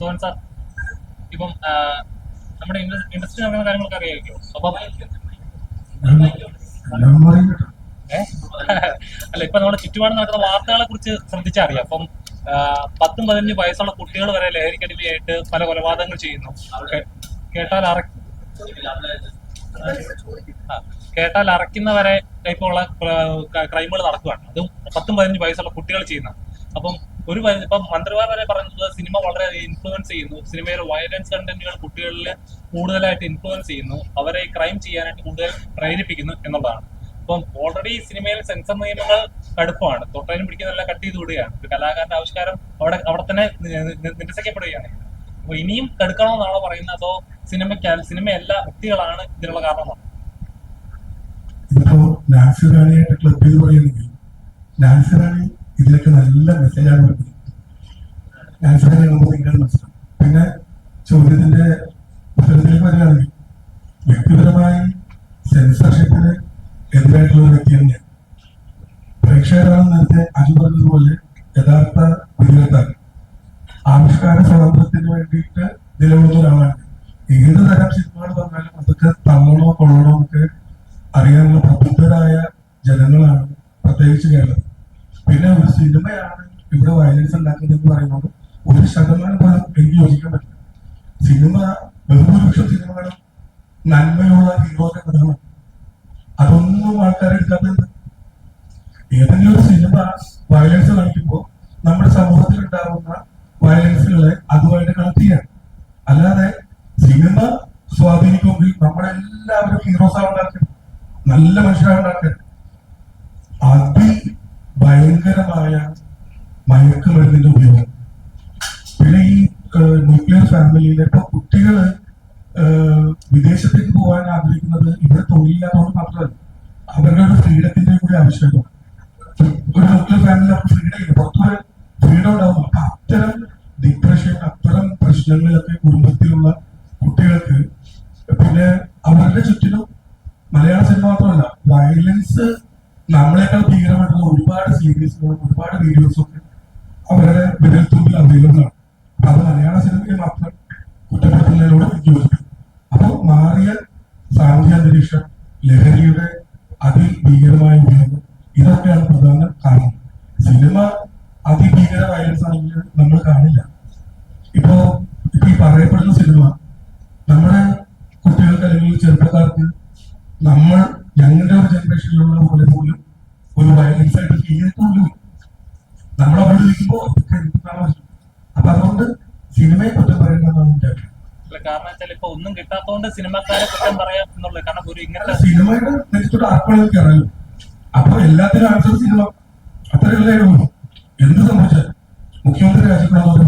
Sohan sir ഇപ്പം നമ്മുടെ industry നടക്കുന്ന കാര്യങ്ങളൊക്കെ അറിയാമായിരിക്കും. അപ്പം? അല്ല ഇപ്പൊ നമ്മുടെ ചുറ്റുപാട് നടക്കുന്ന വാർത്തകളെ കുറിച്ച് ശ്രദ്ധിച്ചറിയാം അപ്പം പത്തും പതിനഞ്ച് വയസ്സുള്ള കുട്ടികൾ വരെ ലഹരിക്കടിമയായിട്ട് പല കൊലപാതകങ്ങൾ ചെയ്യുന്നു. കേട്ടാൽ അറ കേട്ടാൽ അറയ്ക്കുന്നവരെ ടൈപ്പുള്ള ക്രൈമുകൾ നടക്കുകയാണ് അതും പത്തും പതിനഞ്ച് വയസ്സുള്ള കുട്ടികൾ ചെയ്യുന്ന അപ്പം ഒരു ഇപ്പം മന്ത്രിമാർ വരെ പറഞ്ഞത് സിനിമ വളരെ ഇൻഫ്ലുവൻസ് ചെയ്യുന്നു. സിനിമയിലെ വയലൻസ് കണ്ടന്റുകൾ കുട്ടികളിൽ കൂടുതലായിട്ട് ഇൻഫ്ലുവൻസ് ചെയ്യുന്നു. അവരെ ക്രൈം ചെയ്യാനായിട്ട് കൂടുതൽ പ്രേരിപ്പിക്കുന്നു എന്നുള്ളതാണ്. അപ്പം ഓൾറെഡി സിനിമയിൽ സെൻസർ നിയമങ്ങൾ കടുപ്പമാണ്. തൊട്ടതിനും പിടിക്കുന്നതെല്ലാം കട്ട് ചെയ്ത് വിടുകയാണ്. ഒരു കലാകാരന്റെ ആവിഷ്കാരം അവിടെ അവിടെ തന്നെ നിരസിക്കപ്പെടുകയാണ്. അപ്പൊ ഇനിയും കടുക്കണമെന്നാണോ പറയുന്നത്? അതോ സിനിമയ്ക്ക് സിനിമയല്ല വ്യക്തികളാണ് ഇതിനുള്ള കാരണമാണ്? ഇതിപ്പോ നാൻസി റാണിയായിട്ട് ക്ലബ് ചെയ്ത് പറയുകയാണെങ്കിൽ നാൻസി റാണി ഇതിലൊക്കെ നല്ല മെസ്സേജാണ് വരുന്നത് നാൻസി റാണി നിങ്ങളുടെ മനസ്സിലാവും പിന്നെ ചോദ്യത്തിന്റെ ഉത്തരത്തിലേക്ക് വരികയാണെങ്കിൽ വ്യക്തിപരമായി സെൻസർഷിപ്പിന് എതിരായിട്ടുള്ള ഒരു വ്യക്തിയാണ് ഞാൻ. പ്രേക്ഷകരാണ് നേരത്തെ അജു പറഞ്ഞതുപോലെ യഥാർത്ഥ വിധികർത്താക്കൾ ആവിഷ്കാര സ്വാതന്ത്ര്യത്തിന് വേണ്ടിയിട്ട് നിലകൊള്ളുന്ന ഒരാളാണ് ഏത് തരം സിനിമകൾ പറഞ്ഞാലും അതൊക്കെ പിന്നെ ഒരു സിനിമയാണ് ഇവിടെ വയലൻസ് ഉണ്ടാക്കുന്നത് എന്ന് പറയുന്നത് ഒരു ശതമാനം പോലും എനിക്ക് യോജിക്കാൻ പറ്റില്ല. സിനിമ ബഹുഭൂരിപക്ഷം സിനിമകളും നന്മയുള്ള ഹീറോയുടെ കഥകളാണ് അതൊന്നും ആൾക്കാരെ എടുക്കാത്തത് ഏതെങ്കിലും ഒരു സിനിമ വയലൻസ് കാണിക്കുമ്പോൾ നമ്മുടെ സമൂഹത്തിൽ ഉണ്ടാകുന്ന വയലൻസുകളെ അതുമായിട്ട് കണക്ട് ചെയ്യാം. അല്ലാതെ സിനിമ സ്വാധീനിക്കുമെങ്കിൽ നമ്മളെല്ലാവരും ഹീറോസാണ് ഉണ്ടാക്കരുത് നല്ല മനുഷ്യരാണ് ഉണ്ടാക്കരുത് അതി ഭയങ്കരമായ മയക്കുമരുന്നിന്റെ ഉപയോഗം. പിന്നെ ഈ ന്യൂക്ലിയർ ഫാമിലിയിലെ ഇപ്പൊ കുട്ടികൾ വിദേശത്തേക്ക് പോകാൻ ആഗ്രഹിക്കുന്നത് ഇവിടെ തൊഴിലില്ലാത്തതുകൊണ്ട് മാത്രമല്ല അവരുടെ ഫ്രീഡത്തിന്റെ കൂടി ആവശ്യമാണ് ഒരു ന്യൂക്ലിയർ ഫാമിലി അവർക്ക് ഫ്രീഡം ഇല്ല. പുറത്തൊരു ഫ്രീഡം ഉണ്ടാവും. അപ്പൊ അത്തരം ഡിപ്രഷൻ അത്തരം പ്രശ്നങ്ങളിലൊക്കെ കുടുംബത്തിലുള്ള കുട്ടികൾക്ക് പിന്നെ അവരുടെ ചുറ്റിലും മലയാള സിനിമ മാത്രമല്ല വയലൻസ് നമ്മളെക്കാൾ ഭീകരമായിട്ടുള്ള ഒരുപാട് സീരീസുകളും ഒരുപാട് വീഡിയോസും ഒക്കെ അവരുടെ വിരൽത്തുമ്പിൽ അവൈലബിൾ ആണ്. അത് മലയാള സിനിമയെ മാത്രം കുറ്റപ്പെടുത്തുന്നതിനോട് യോജിക്കും അപ്പോൾ മാറിയ സാമൂഹ്യ അന്തരീക്ഷം ലഹരിയുടെ അതിഭീകരമായ ഉപയോഗം ഇതൊക്കെയാണ് പ്രധാന കാരണം. സിനിമ അതിഭീകര വയലൻസ് ആണെങ്കിൽ നമ്മൾ കാണില്ല. ഇപ്പോ ഇപ്പൊ ഈ പറയപ്പെടുന്ന സിനിമ നമ്മുടെ കുട്ടികൾക്ക് അല്ലെങ്കിൽ ചെറുപ്പക്കാർക്ക് നമ്മൾ ഞങ്ങളുടെ ഒരു ജനറേഷനിലുള്ള പോലെ പോലും ഒരു വയലൻസ് ആയിട്ട് ഫീൽ ചെയ്തിട്ടുള്ളൂ നമ്മൾ അവിടെ ഇരിക്കുമ്പോൾ? അപ്പൊ അതുകൊണ്ട് സിനിമയെ കുറ്റം പറയേണ്ടതാണ് കാരണം വെച്ചാൽ ഇപ്പൊ ഒന്നും കിട്ടാത്തതുകൊണ്ട് സിനിമക്കാരെ കുറ്റം പറയാം എന്നുള്ളത് കാരണം ഒരു ഇങ്ങനത്തെ സിനിമയുടെ നെക്സ്റ്റ് കയറാലോ. അപ്പൊ എല്ലാത്തിനും ആൻസർ സിനിമ. അത്രയല്ലേ ഉള്ളൂ. എന്ത് സംഭവിച്ചാൽ മുഖ്യമന്ത്രി രാജിക്കണമെന്നോ